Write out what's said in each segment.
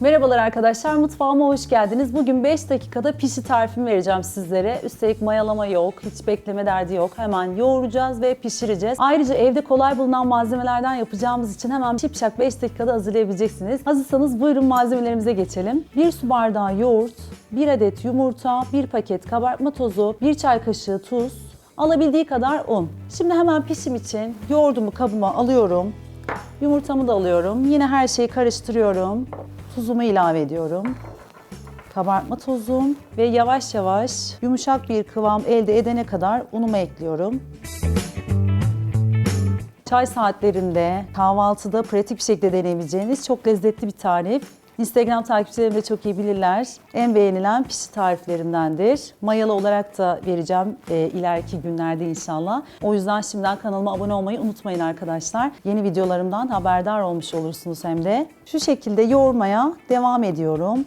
Merhabalar arkadaşlar, mutfağıma hoş geldiniz. Bugün 5 dakikada pişi tarifimi vereceğim sizlere. Üstelik mayalama yok, hiç bekleme derdi yok. Hemen yoğuracağız ve pişireceğiz. Ayrıca evde kolay bulunan malzemelerden yapacağımız için hemen şipşak 5 dakikada hazırlayabileceksiniz. Hazırsanız buyurun malzemelerimize geçelim. 1 su bardağı yoğurt, 1 adet yumurta, 1 paket kabartma tozu, 1 çay kaşığı tuz, alabildiği kadar un. Şimdi hemen pişim için yoğurdumu kabıma alıyorum. Yumurtamı da alıyorum. Yine her şeyi karıştırıyorum. Tuzumu ilave ediyorum. Kabartma tozum ve yavaş yavaş yumuşak bir kıvam elde edene kadar unumu ekliyorum. Çay saatlerinde, kahvaltıda pratik bir şekilde deneyebileceğiniz çok lezzetli bir tarif. Instagram takipçilerim de çok iyi bilirler. En beğenilen pişi tariflerindendir. Mayalı olarak da vereceğim e, ileriki günlerde inşallah. O yüzden şimdiden kanalıma abone olmayı unutmayın arkadaşlar. Yeni videolarımdan haberdar olmuş olursunuz hem de. Şu şekilde yoğurmaya devam ediyorum.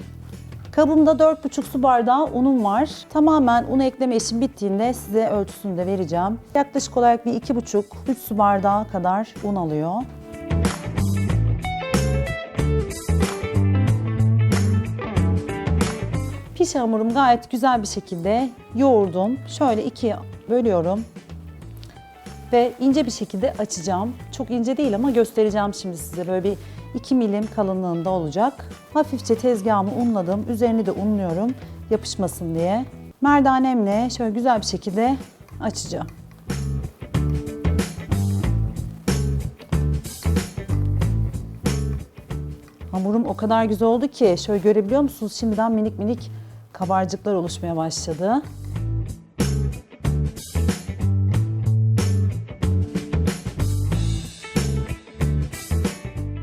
Kabımda 4,5 su bardağı unum var. Tamamen un ekleme işim bittiğinde size ölçüsünü de vereceğim. Yaklaşık olarak bir 2,5-3 su bardağı kadar un alıyor. Pişi hamurum gayet güzel bir şekilde yoğurdum. Şöyle ikiye bölüyorum. Ve ince bir şekilde açacağım. Çok ince değil ama göstereceğim şimdi size. Böyle bir 2 milim kalınlığında olacak. Hafifçe tezgahımı unladım. Üzerini de unluyorum yapışmasın diye. Merdanemle şöyle güzel bir şekilde açacağım. Hamurum o kadar güzel oldu ki şöyle görebiliyor musunuz? Şimdiden minik minik kabarcıklar oluşmaya başladı.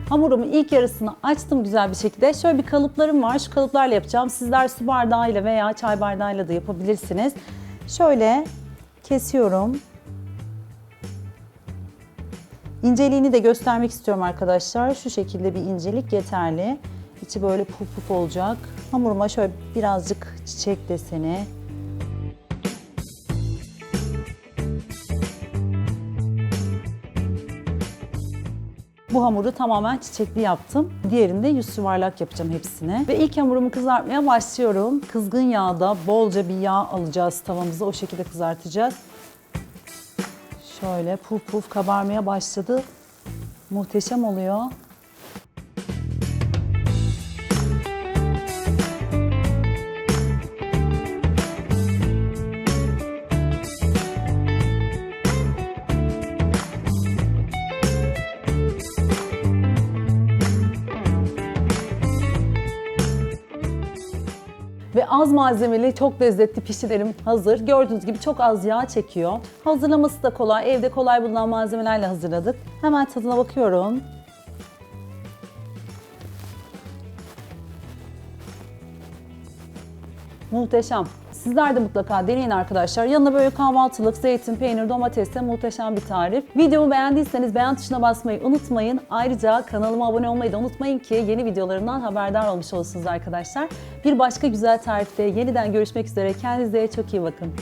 Hamurumu ilk yarısını açtım güzel bir şekilde. Şöyle bir kalıplarım var. Şu kalıplarla yapacağım. Sizler su bardağıyla veya çay bardağıyla da yapabilirsiniz. Şöyle kesiyorum. İnceliğini de göstermek istiyorum arkadaşlar. Şu şekilde bir incelik yeterli. İçi böyle puf puf olacak. Hamuruma şöyle birazcık çiçek deseni. Bu hamuru tamamen çiçekli yaptım. Diğerinde yüz yuvarlak yapacağım hepsini. Ve ilk hamurumu kızartmaya başlıyorum. Kızgın yağda bolca bir yağ alacağız tavamızı. O şekilde kızartacağız. Şöyle puf puf kabarmaya başladı. Muhteşem oluyor. Az malzemeli çok lezzetli pişilerim hazır. Gördüğünüz gibi çok az yağ çekiyor. Hazırlaması da kolay. Evde kolay bulunan malzemelerle hazırladık. Hemen tadına bakıyorum. Muhteşem. Sizler de mutlaka deneyin arkadaşlar. Yanına böyle kahvaltılık, zeytin, peynir, domatesle muhteşem bir tarif. Videomu beğendiyseniz beğen tuşuna basmayı unutmayın. Ayrıca kanalıma abone olmayı da unutmayın ki yeni videolarımdan haberdar olmuş olursunuz arkadaşlar. Bir başka güzel tarifte yeniden görüşmek üzere. Kendinize çok iyi bakın.